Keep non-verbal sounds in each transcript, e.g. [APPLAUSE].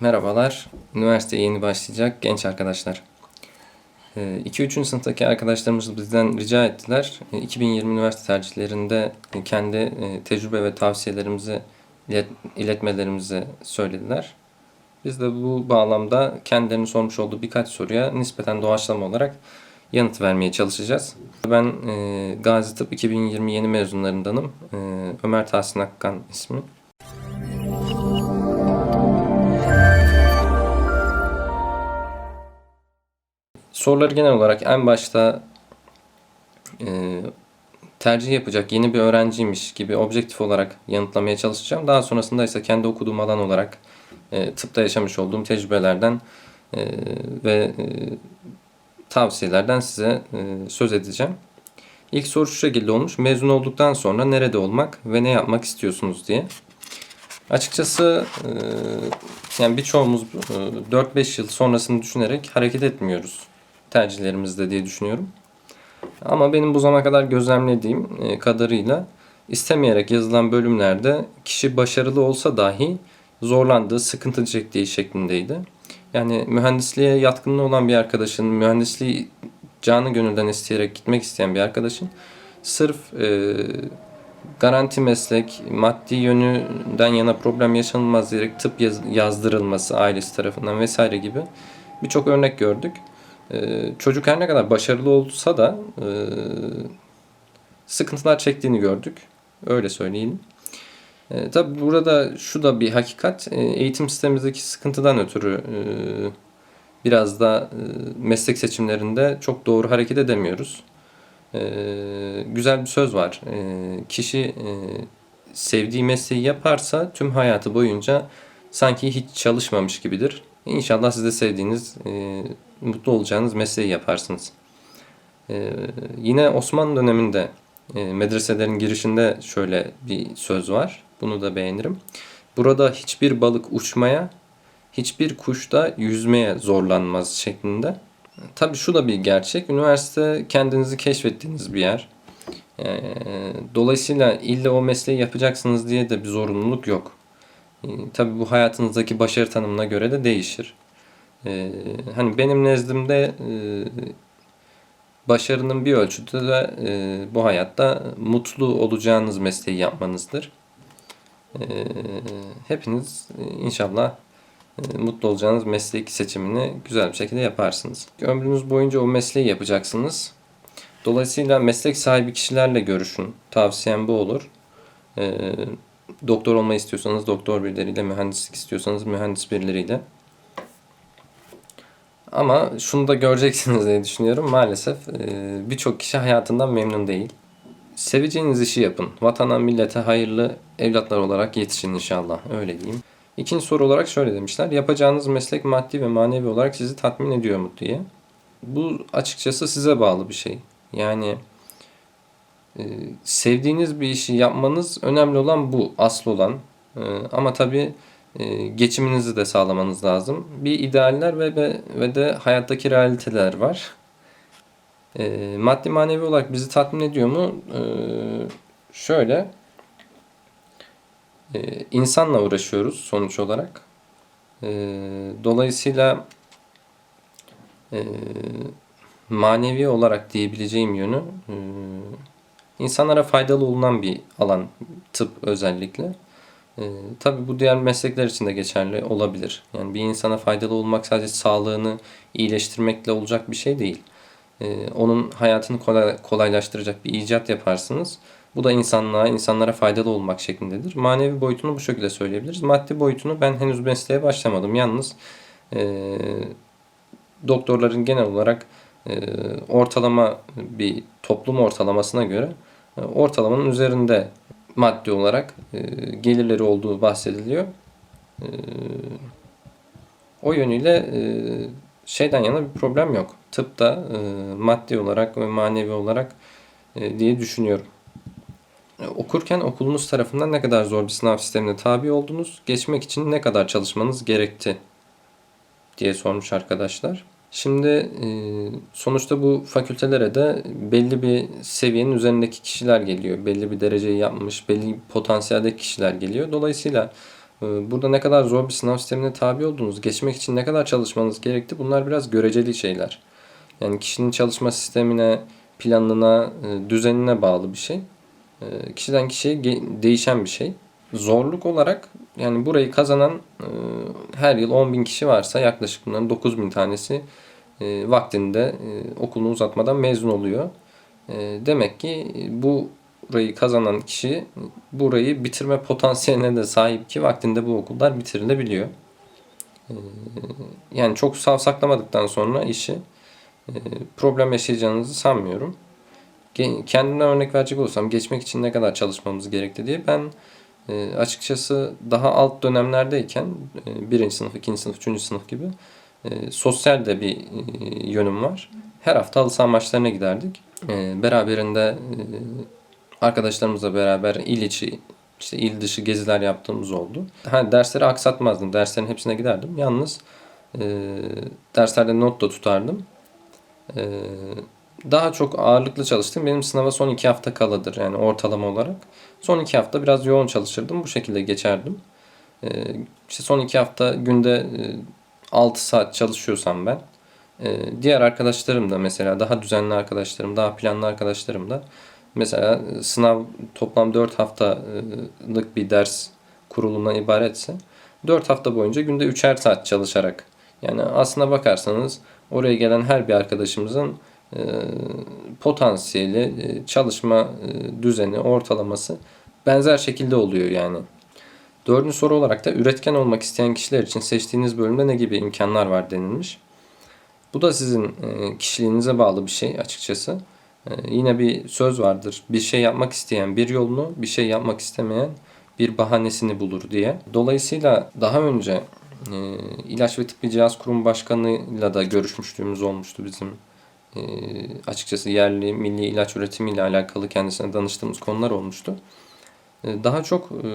Merhabalar. Üniversiteye yeni başlayacak genç arkadaşlar. 2-3. sınıftaki arkadaşlarımız bizden rica ettiler. Ee, 2020 üniversite tercihlerinde kendi e, tecrübe ve tavsiyelerimizi ilet- iletmelerimizi söylediler. Biz de bu bağlamda kendilerinin sormuş olduğu birkaç soruya nispeten doğaçlama olarak yanıt vermeye çalışacağız. Ben e, Gazi Tıp 2020 yeni mezunlarındanım. E, Ömer Tahsin Akkan ismi. Soruları genel olarak en başta e, tercih yapacak yeni bir öğrenciymiş gibi objektif olarak yanıtlamaya çalışacağım. Daha sonrasında ise kendi okuduğum alan olarak e, tıpta yaşamış olduğum tecrübelerden e, ve e, tavsiyelerden size e, söz edeceğim. İlk soru şu şekilde olmuş. Mezun olduktan sonra nerede olmak ve ne yapmak istiyorsunuz diye. Açıkçası e, yani birçoğumuz e, 4-5 yıl sonrasını düşünerek hareket etmiyoruz tercihlerimizde diye düşünüyorum. Ama benim bu zamana kadar gözlemlediğim e, kadarıyla istemeyerek yazılan bölümlerde kişi başarılı olsa dahi zorlandığı, sıkıntı çektiği şeklindeydi. Yani mühendisliğe yatkınlığı olan bir arkadaşın, mühendisliği canı gönülden isteyerek gitmek isteyen bir arkadaşın sırf e, garanti meslek, maddi yönünden yana problem yaşanılmaz diyerek tıp yaz- yazdırılması ailesi tarafından vesaire gibi birçok örnek gördük. Ee, çocuk her ne kadar başarılı olsa da e, sıkıntılar çektiğini gördük. Öyle söyleyelim. E, tabi burada şu da bir hakikat. E, eğitim sistemimizdeki sıkıntıdan ötürü e, biraz da e, meslek seçimlerinde çok doğru hareket edemiyoruz. E, güzel bir söz var. E, kişi e, sevdiği mesleği yaparsa tüm hayatı boyunca sanki hiç çalışmamış gibidir. İnşallah siz de sevdiğiniz, e, mutlu olacağınız mesleği yaparsınız. E, yine Osmanlı döneminde e, medreselerin girişinde şöyle bir söz var. Bunu da beğenirim. Burada hiçbir balık uçmaya, hiçbir kuş da yüzmeye zorlanmaz şeklinde. Tabii şu da bir gerçek. Üniversite kendinizi keşfettiğiniz bir yer. E, dolayısıyla illa o mesleği yapacaksınız diye de bir zorunluluk yok. E, tabii bu hayatınızdaki başarı tanımına göre de değişir. E, hani benim nezdimde e, başarının bir ölçütü de e, bu hayatta mutlu olacağınız mesleği yapmanızdır. E, hepiniz inşallah e, mutlu olacağınız meslek seçimini güzel bir şekilde yaparsınız. Ömrünüz boyunca o mesleği yapacaksınız. Dolayısıyla meslek sahibi kişilerle görüşün. Tavsiyem bu olur. E, doktor olmayı istiyorsanız doktor birileriyle, mühendislik istiyorsanız mühendis birileriyle. Ama şunu da göreceksiniz diye düşünüyorum. Maalesef e, birçok kişi hayatından memnun değil. Seveceğiniz işi yapın. Vatana, millete hayırlı evlatlar olarak yetişin inşallah. Öyle diyeyim. İkinci soru olarak şöyle demişler. Yapacağınız meslek maddi ve manevi olarak sizi tatmin ediyor mu diye. Bu açıkçası size bağlı bir şey. Yani e, sevdiğiniz bir işi yapmanız önemli olan bu. Asıl olan. E, ama tabii geçiminizi de sağlamanız lazım. Bir idealler ve ve, de hayattaki realiteler var. E, maddi manevi olarak bizi tatmin ediyor mu? E, şöyle e, insanla uğraşıyoruz sonuç olarak. Dolayısıyla e, manevi olarak diyebileceğim yönü e, insanlara faydalı olunan bir alan tıp özellikle. Ee, tabii bu diğer meslekler için de geçerli olabilir. Yani bir insana faydalı olmak sadece sağlığını iyileştirmekle olacak bir şey değil. Ee, onun hayatını kolay, kolaylaştıracak bir icat yaparsınız. Bu da insanlığa, insanlara faydalı olmak şeklindedir. Manevi boyutunu bu şekilde söyleyebiliriz. Maddi boyutunu ben henüz mesleğe başlamadım. Yalnız e, doktorların genel olarak e, ortalama bir toplum ortalamasına göre e, ortalamanın üzerinde maddi olarak e, gelirleri olduğu bahsediliyor. E, o yönüyle e, şeyden yana bir problem yok. Tıpta e, maddi olarak ve manevi olarak e, diye düşünüyorum. E, okurken okulunuz tarafından ne kadar zor bir sınav sistemine tabi oldunuz, geçmek için ne kadar çalışmanız gerekti diye sormuş arkadaşlar. Şimdi e, sonuçta bu fakültelere de belli bir seviyenin üzerindeki kişiler geliyor. Belli bir dereceyi yapmış, belli potansiyeldeki kişiler geliyor. Dolayısıyla Ee, Burada ne kadar zor bir sınav sistemine tabi olduğunuz, geçmek için ne kadar çalışmanız gerekti bunlar biraz göreceli şeyler. Yani kişinin çalışma sistemine, planına, e, düzenine bağlı bir şey. E, Kişiden kişiye değişen bir şey. Zorluk olarak yani burayı kazanan e, her yıl 10 bin kişi varsa yaklaşık bunların 9 bin tanesi e, vaktinde e, okulunu uzatmadan mezun oluyor. E, Demek ki bu burayı kazanan kişi burayı bitirme potansiyeline de sahip ki vaktinde bu okullar bitirilebiliyor. E, Yani çok savsaklamadıktan sonra işi e, problem yaşayacağınızı sanmıyorum. Kendimden örnek verecek olursam geçmek için ne kadar çalışmamız gerekti diye ben e, açıkçası daha alt dönemlerdeyken birinci sınıf, ikinci sınıf, üçüncü sınıf gibi e, sosyal de bir e, yönüm var. Her hafta halı saha maçlarına giderdik. E, beraberinde e, arkadaşlarımızla beraber il içi işte il dışı geziler yaptığımız oldu. Ha, dersleri aksatmazdım. Derslerin hepsine giderdim. Yalnız e, derslerde not da tutardım. Daha çok ağırlıklı çalıştım. Benim sınava son iki hafta kaladır yani ortalama olarak. Son iki hafta biraz yoğun çalışırdım. Bu şekilde geçerdim. E, işte son iki hafta günde 6 saat çalışıyorsam ben e, diğer arkadaşlarım da mesela daha düzenli arkadaşlarım, daha planlı arkadaşlarım da mesela e, sınav toplam 4 haftalık bir ders kurulundan ibaretse 4 hafta boyunca günde 3'er saat çalışarak yani aslına bakarsanız oraya gelen her bir arkadaşımızın e, potansiyeli, çalışma düzeni, ortalaması benzer şekilde oluyor yani. Dördüncü soru olarak da üretken olmak isteyen kişiler için seçtiğiniz bölümde ne gibi imkanlar var denilmiş. Bu da sizin e, kişiliğinize bağlı bir şey açıkçası. E, Yine bir söz vardır. Bir şey yapmak isteyen bir yolunu, bir şey yapmak istemeyen bir bahanesini bulur diye. Dolayısıyla daha önce e, İlaç ve Tıbbi Cihaz Kurumu Başkanı'yla da görüşmüşlüğümüz olmuştu bizim. Açıkçası yerli, milli ilaç üretimiyle alakalı kendisine danıştığımız konular olmuştu. E, Daha çok e,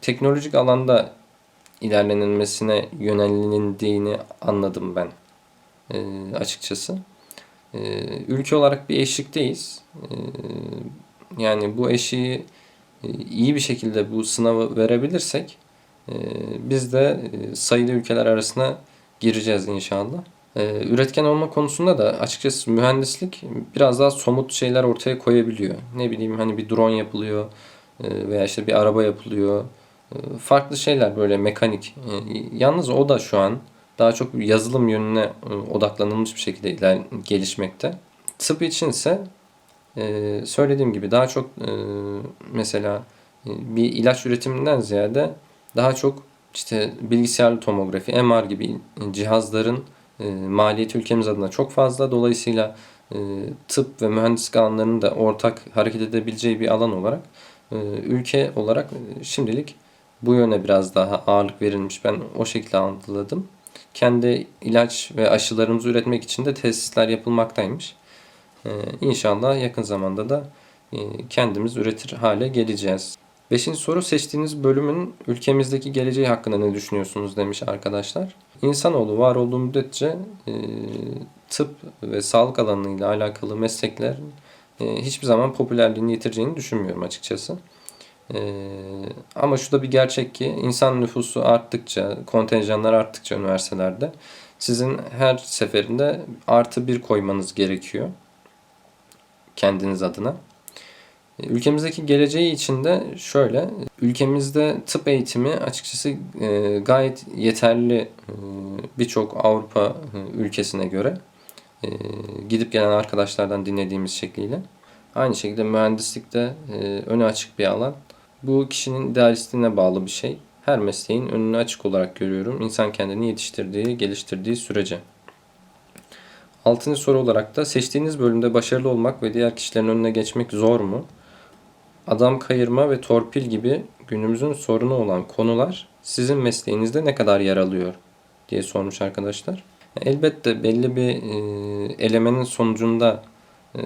teknolojik alanda ilerlenilmesine yönelindiğini anladım ben e, açıkçası. E, ülke olarak bir eşikteyiz. E, yani bu eşiği e, iyi bir şekilde bu sınavı verebilirsek e, biz de e, sayılı ülkeler arasına gireceğiz inşallah. E, üretken olma konusunda da açıkçası mühendislik biraz daha somut şeyler ortaya koyabiliyor. Ne bileyim hani bir drone yapılıyor veya işte bir araba yapılıyor. E, Farklı şeyler böyle mekanik. E, Yalnız o da şu an daha çok yazılım yönüne e, odaklanılmış bir şekilde iler- gelişmekte. Tıp için ise e, söylediğim gibi daha çok e, mesela bir ilaç üretiminden ziyade daha çok işte bilgisayarlı tomografi, MR gibi cihazların maliyeti ülkemiz adına çok fazla. Dolayısıyla tıp ve mühendislik alanlarının da ortak hareket edebileceği bir alan olarak ülke olarak e, şimdilik bu yöne biraz daha ağırlık verilmiş. Ben o şekilde algıladım. Kendi ilaç ve aşılarımızı üretmek için de tesisler yapılmaktaymış. Ee, İnşallah yakın zamanda da e, kendimiz üretir hale geleceğiz. Beşinci soru seçtiğiniz bölümün ülkemizdeki geleceği hakkında ne düşünüyorsunuz demiş arkadaşlar. İnsanoğlu var olduğu müddetçe e, tıp ve sağlık alanıyla alakalı meslekler e, hiçbir zaman popülerliğini yitireceğini düşünmüyorum açıkçası. Ee, ama şu da bir gerçek ki insan nüfusu arttıkça, kontenjanlar arttıkça üniversitelerde sizin her seferinde artı bir koymanız gerekiyor kendiniz adına. Ee, Ülkemizdeki geleceği için de şöyle, ülkemizde tıp eğitimi açıkçası e, gayet yeterli e, birçok Avrupa e, ülkesine göre e, gidip gelen arkadaşlardan dinlediğimiz şekliyle. Aynı şekilde mühendislikte e, öne açık bir alan. Bu kişinin idealistliğine bağlı bir şey. Her mesleğin önünü açık olarak görüyorum. İnsan kendini yetiştirdiği, geliştirdiği sürece. Altıncı soru olarak da seçtiğiniz bölümde başarılı olmak ve diğer kişilerin önüne geçmek zor mu? Adam kayırma ve torpil gibi günümüzün sorunu olan konular sizin mesleğinizde ne kadar yer alıyor diye sormuş arkadaşlar. Elbette belli bir e, elemenin sonucunda e,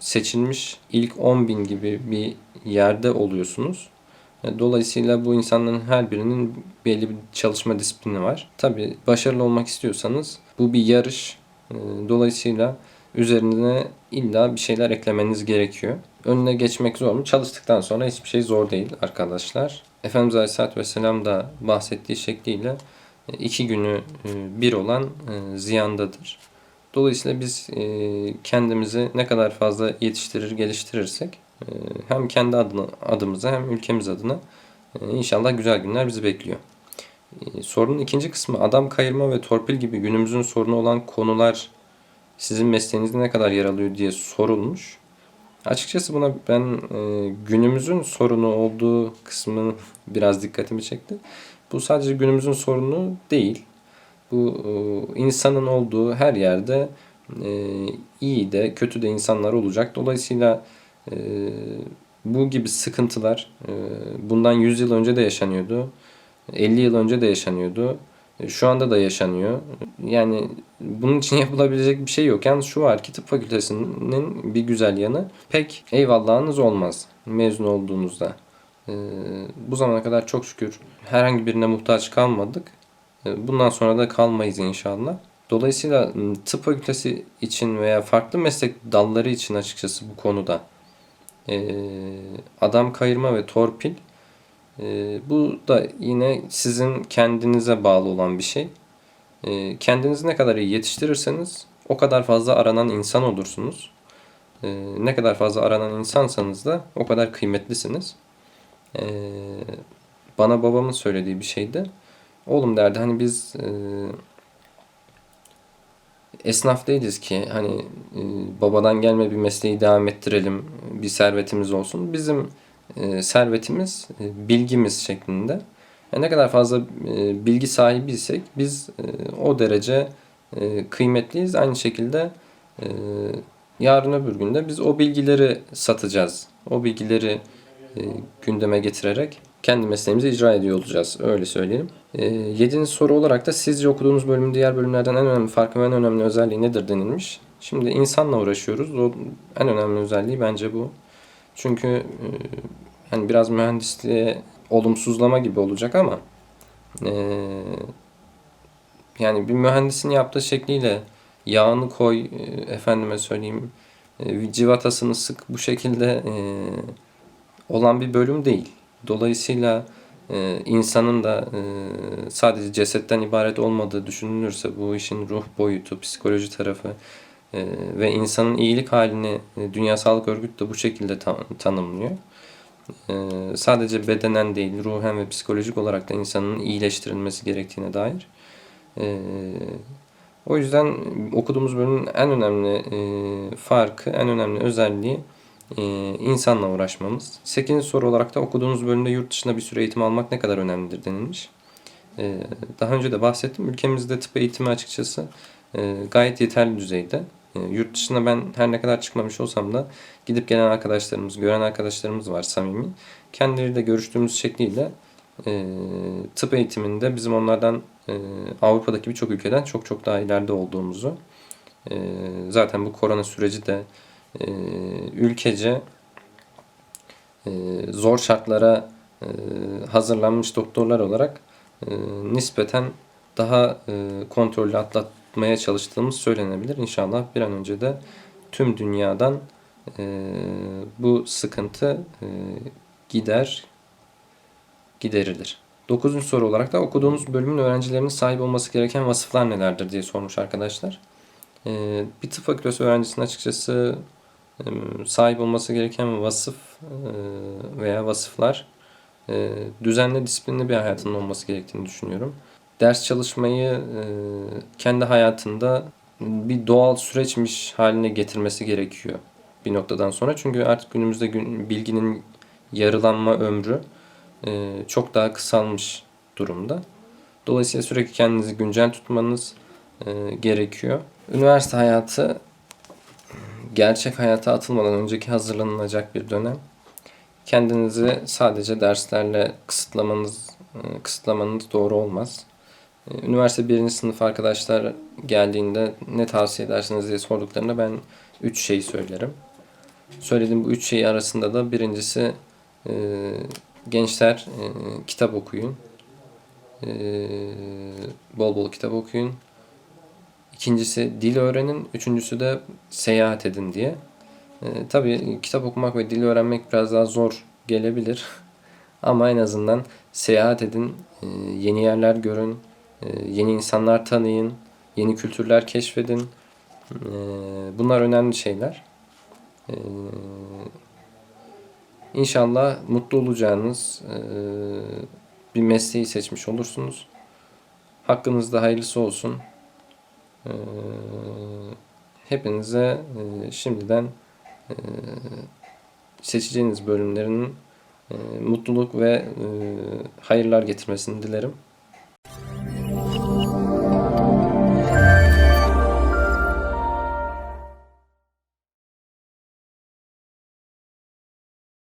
seçilmiş ilk 10 bin gibi bir yerde oluyorsunuz. E, Dolayısıyla bu insanların her birinin belli bir çalışma disiplini var. Tabi başarılı olmak istiyorsanız bu bir yarış. Dolayısıyla üzerine illa bir şeyler eklemeniz gerekiyor. önüne geçmek zor mu? Çalıştıktan sonra hiçbir şey zor değil arkadaşlar. Efendimiz Aleyhisselatü Vesselam da bahsettiği şekliyle iki günü e, bir olan e, ziyandadır. Dolayısıyla biz e, kendimizi ne kadar fazla yetiştirir, geliştirirsek hem kendi adına, adımıza hem ülkemiz adına inşallah güzel günler bizi bekliyor. Sorunun ikinci kısmı adam kayırma ve torpil gibi günümüzün sorunu olan konular sizin mesleğinizde ne kadar yer alıyor diye sorulmuş. Açıkçası buna ben e, günümüzün sorunu olduğu kısmı biraz dikkatimi çekti. Bu sadece günümüzün sorunu değil. Bu e, insanın olduğu her yerde e, iyi de kötü de insanlar olacak. Dolayısıyla e, bu gibi sıkıntılar bundan 100 yıl önce de yaşanıyordu. 50 yıl önce de yaşanıyordu. Şu anda da yaşanıyor. Yani bunun için [LAUGHS] yapılabilecek bir şey yok. Yalnız şu var ki tıp fakültesinin bir güzel yanı pek eyvallahınız olmaz mezun olduğunuzda. E, Bu zamana kadar çok şükür herhangi birine muhtaç kalmadık. E, Bundan sonra da kalmayız inşallah. Dolayısıyla m, tıp fakültesi için veya farklı meslek dalları için açıkçası bu konuda e, adam kayırma ve torpil bu da yine sizin kendinize bağlı olan bir şey. Kendinizi ne kadar iyi yetiştirirseniz o kadar fazla aranan insan olursunuz. Ne kadar fazla aranan insansanız da o kadar kıymetlisiniz. E, bana babamın söylediği bir şeydi. Oğlum derdi hani biz e, esnaf değiliz ki hani e, babadan gelme bir mesleği devam ettirelim, bir servetimiz olsun. Bizim e, servetimiz e, bilgimiz şeklinde. Yani ne kadar fazla e, bilgi sahibiysek biz e, o derece e, kıymetliyiz. Aynı şekilde e, yarın öbür günde biz o bilgileri satacağız. O bilgileri gündeme getirerek kendi mesleğimizi icra ediyor olacağız. Öyle söyleyelim. E, yedinci soru olarak da sizce okuduğunuz bölümün diğer bölümlerden en önemli farkı ve en önemli özelliği nedir denilmiş. Şimdi insanla uğraşıyoruz. O en önemli özelliği bence bu. Çünkü e, hani biraz mühendisliğe olumsuzlama gibi olacak ama e, yani bir mühendisin yaptığı şekliyle yağını koy, e, efendime söyleyeyim, e, civatasını sık bu şekilde e, olan bir bölüm değil. Dolayısıyla e, insanın da e, sadece cesetten ibaret olmadığı düşünülürse bu işin ruh boyutu, psikoloji tarafı e, ve insanın iyilik halini e, Dünya Sağlık Örgütü de bu şekilde ta- tanımlıyor. E, sadece bedenen değil, ruhen ve psikolojik olarak da insanın iyileştirilmesi gerektiğine dair. E, o yüzden okuduğumuz bölümün en önemli e, farkı, en önemli özelliği insanla uğraşmamız. 8. soru olarak da okuduğunuz bölümde yurt dışında bir süre eğitim almak ne kadar önemlidir denilmiş. E, daha önce de bahsettim. Ülkemizde tıp eğitimi açıkçası e, gayet yeterli düzeyde. E, yurt dışına ben her ne kadar çıkmamış olsam da gidip gelen arkadaşlarımız, gören arkadaşlarımız var samimi. Kendileriyle görüştüğümüz şekliyle e, tıp eğitiminde bizim onlardan e, Avrupa'daki birçok ülkeden çok çok daha ileride olduğumuzu zaten bu korona süreci de e, ülkece e, zor şartlara e, hazırlanmış doktorlar olarak e, nispeten daha kontrollü atlatmaya çalıştığımız söylenebilir. İnşallah bir an önce de tüm dünyadan bu sıkıntı gider, giderilir. Dokuzuncu soru olarak da okuduğunuz bölümün öğrencilerinin sahip olması gereken vasıflar nelerdir diye sormuş arkadaşlar. Bir tıp fakültesi öğrencisinin açıkçası sahip olması gereken vasıf e, veya vasıflar e, düzenli disiplinli bir hayatının olması gerektiğini düşünüyorum. Ders çalışmayı e, kendi hayatında bir doğal süreçmiş haline getirmesi gerekiyor bir noktadan sonra. Çünkü artık günümüzde gün, bilginin yarılanma ömrü çok daha kısalmış durumda. Dolayısıyla sürekli kendinizi güncel tutmanız gerekiyor. Üniversite hayatı gerçek hayata atılmadan önceki hazırlanılacak bir dönem. Kendinizi sadece derslerle kısıtlamanız e, kısıtlamanız doğru olmaz. E, Üniversite birinci sınıf arkadaşlar geldiğinde ne tavsiye edersiniz diye sorduklarında ben üç şey söylerim. Söylediğim bu üç şey arasında da birincisi e, gençler kitap okuyun. Bol bol kitap okuyun. İkincisi dil öğrenin. Üçüncüsü de seyahat edin diye. E, tabii kitap okumak ve dil öğrenmek biraz daha zor gelebilir. [LAUGHS] Ama en azından seyahat edin, e, yeni yerler görün, e, yeni insanlar tanıyın, yeni kültürler keşfedin. E, bunlar önemli şeyler. E, İnşallah mutlu olacağınız e, bir mesleği seçmiş olursunuz. Hakkınızda hayırlısı olsun. E, hepinize e, şimdiden e, seçeceğiniz bölümlerin e, mutluluk ve hayırlar getirmesini dilerim.